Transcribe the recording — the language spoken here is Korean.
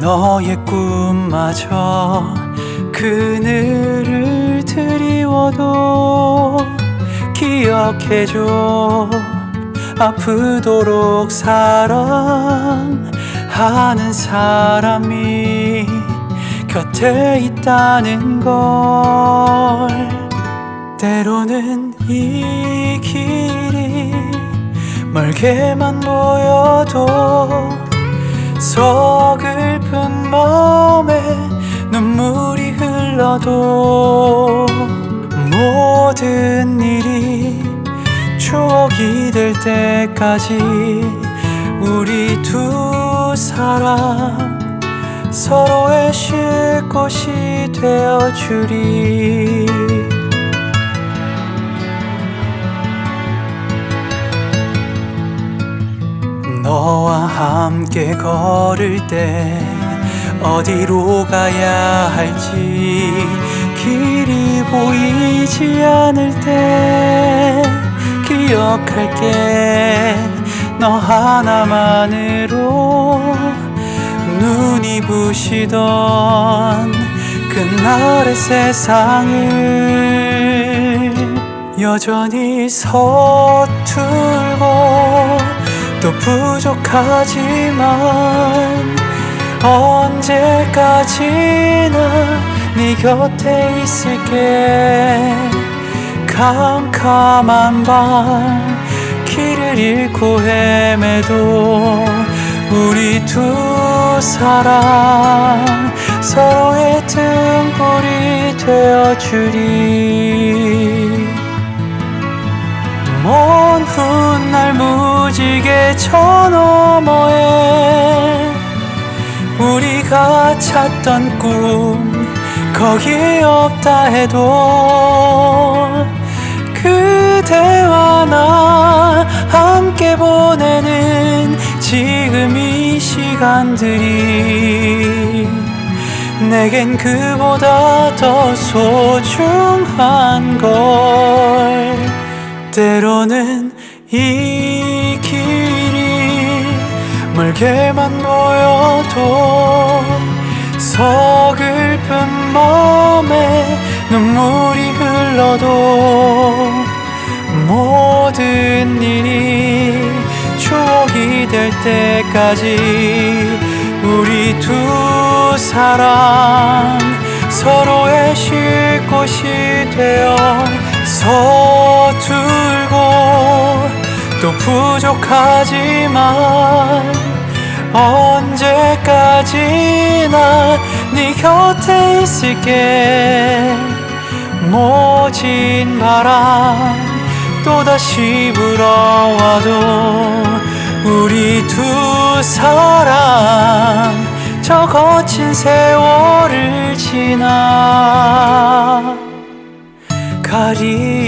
너의 꿈마저 그늘을 드리워도 기억해줘. 아프도록 사랑하는 사람이 곁에 있다는 걸. 때로는 이 길이 멀게만 보여도 서 흘러도 모든 일이 추억이 될 때까지 우리 두 사람 서로의 쉴 곳이 되어 주리. 너와 함께 걸을 때 어디로 가야 할지 길이 보이지 않을 때 기억할게. 너 하나만으로 눈이 부시던 그날의 세상을 여전히 서툴고 또 부족하지만 언제까지나 네 곁에 있을게. 캄캄한 밤 길을 잃고 헤매도 우리 두 사람 서로의 등불이 되어주리. 먼 훗날 무지개 저 너머에 우리가 찾던 꿈 거기 없다 해도 그대와 나 함께 보내는 지금 이 시간들이 내겐 그보다 더 소중한 걸 때로는 이 멀게만 보여도 서글픈 마음에 눈물이 흘러도 모든 일이 추억이 될 때까지 우리 두 사람 서로의 쉴 곳이 되어 서툴고 또 부족하지만 언제까지나 네 곁에 있을게. 모진 바람 또다시 불어와도 우리 두 사람 저 거친 세월을 지나 가리